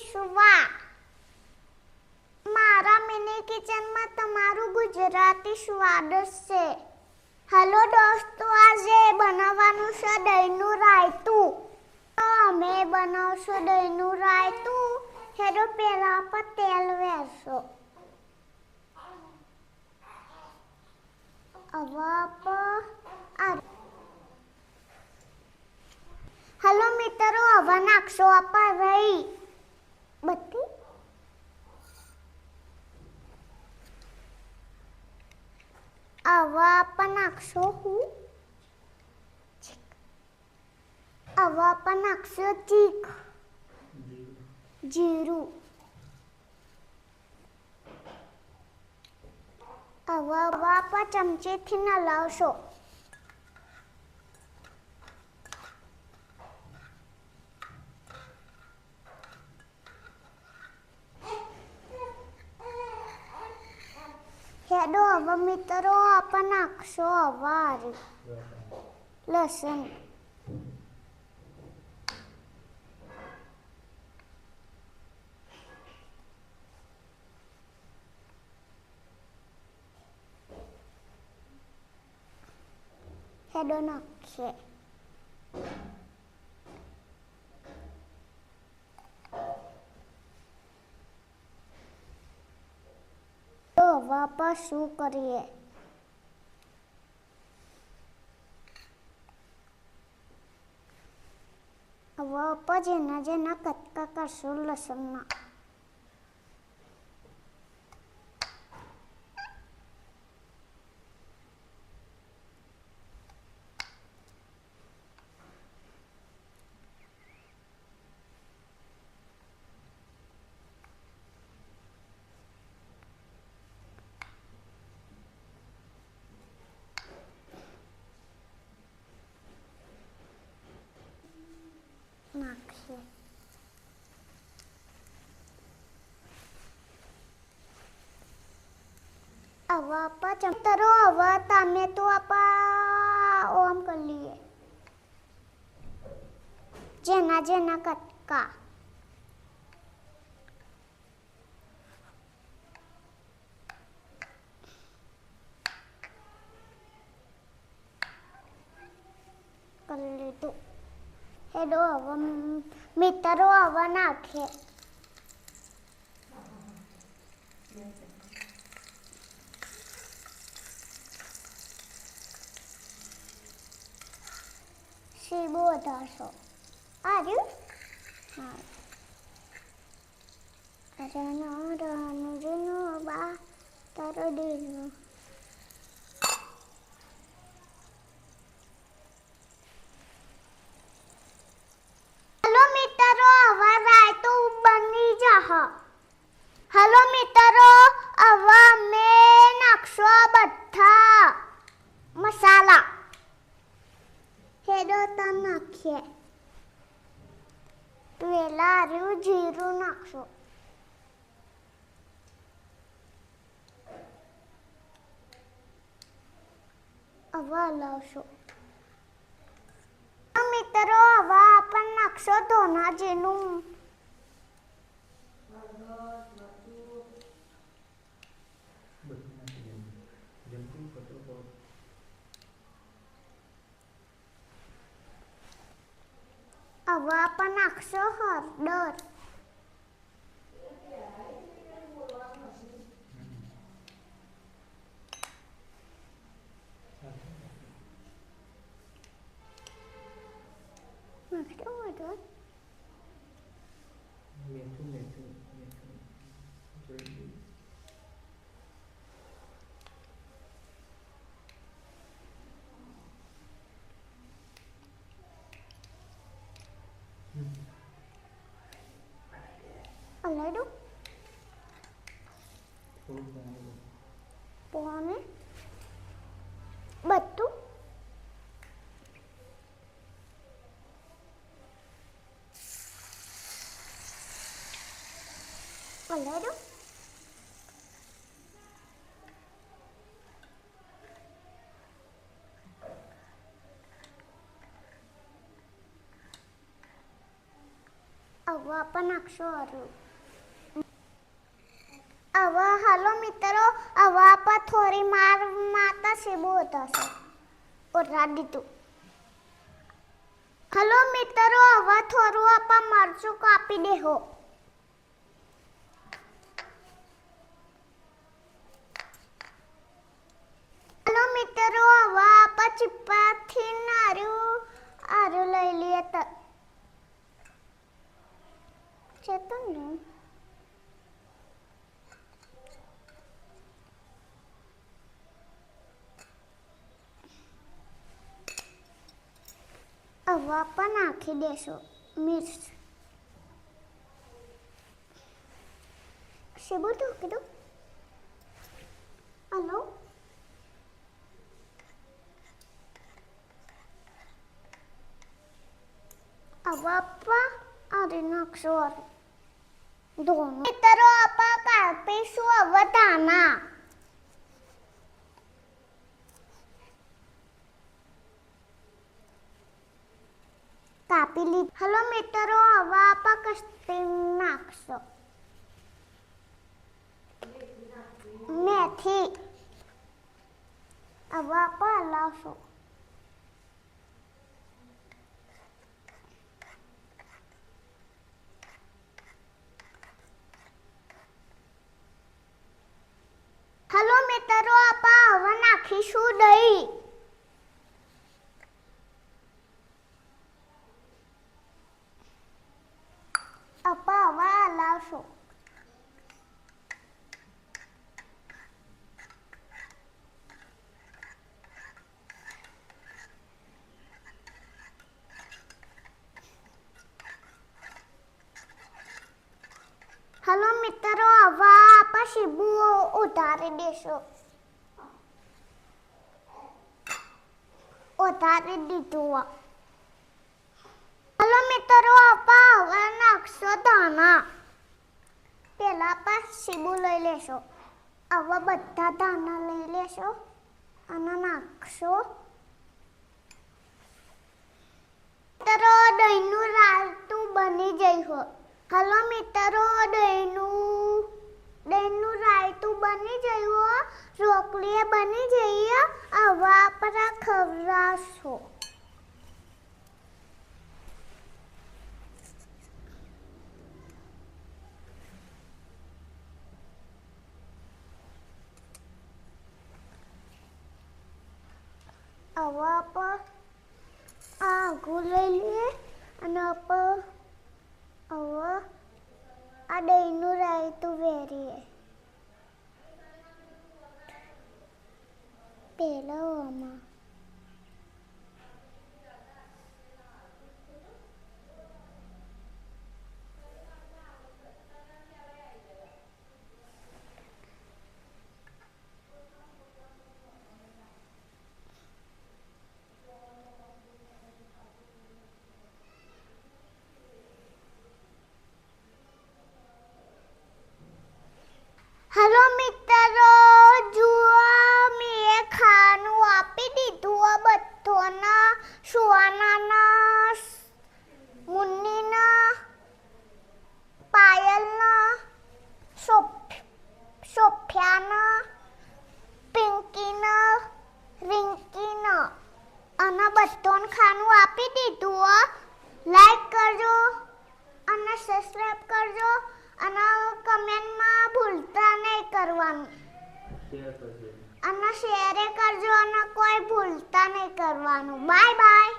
વિશ્વા મારા મિની કિચનમાં તમારું ગુજરાતી સ્વાદ છે. હલો દોસ્તો, આજે બનાવવાનું છે દહીંનું રાયતું. તો અમે બનાવશું દહીંનું રાયતું. હેડો પહેલાં પર તેલ વેરશો. હવે મિત્રો, હવા નાખશો આપા રહી. બત્તી. આવા પણ નાખશો હું. આવા પણ નાખશો ચીક. જીરું. આવા આપા ચમચીથી નલાવશો. હેડો હવે મિત્રો આપણે નાખશો અવાર લસણ હેડો નાખીએ તો વાપા શું કરીએ હવે આપણે જેના જેના કટકા કરશું લસણના નાખીએ હવે આપણે ચમતરો હવે તમે તો આપા ઓમ કરી લઈએ જેના જેના કટકા. કરી લીધું. હેડો હવે મિત્રો હવે નાખે. સીબો વધારશો આર્યું? હા. રનો રનો રનો બા તારો દિલનો હલો મિત્રો હવે રાયતું બની જહ હલો મિત્રો હવે અમે નાખશો આ બધા મસાલા હેડો તો નાખીએ પેલા રહ્યું જીરું નાખશો હવે હલાવશો મિત્રો આવા આપણે નાખશો ધોના જેનું હવે આપણે નાખશો હળદર નાખશો હળદર મેથું મેથું મેથું જોઈ હલાડું થોડું બનાવ્યું પોને બધું હલાડું હવે પણ નાખશો હારું હવે હાલો મિત્રો હવે આપણે થોડી માર શીબુ થશે ઓરા દીધું હલો મિત્રો હવે થોડું આપા મરચું કાપી દેહો હલો મિત્રો હવે આપા ચીપાથી નારું આરું લઈ લઈએ તો ચેતન હવે પણ નાખી દેશો મિર્ચ શું બોલતું? કીધું? હલો? હવે આપા આરે નાખશો દોનો મિત્રો આપા કાપીશું હવે કાપી લીધી હલો મિત્રો હવે આપા કસ્ટિંગ નાખશો. મેથી. હવે આપા હલાવશો. હલો મિત્રો આપા હવે નાખીશું દહીં આપા હવે હલાવશો હલો મિત્રો હવે આપા શીબુ ઉતારી દેશો ઉતારી દીધું. હલો મિત્રો આપા હવે નાખશો દાણા પેલા આપા શીબુ લઈ લેશો આવા બધા દાણા લઈ લેશો અને નાખશો મિત્રો દહીંનું રાયતું બની જઈ હો હલો મિત્રો દહીંનું દહીંનું રાયતું બની ગયું રોકલી બની જઈએ હવે આપણે ખવડાવશો હવે આપણે આ આઘું લઈ લઈએ અને આપણે હવે આ દહીંનું રાયતું અને ખાનું આપી દીધું લાઈક કરજો અને સબસ્ક્રાઇબ કરજો અને કમેન્ટમાં ભૂલતા નહીં કરવાનું. અને શેર કરજો અને કોઈ ભૂલતા નહીં કરવાનું. Bye bye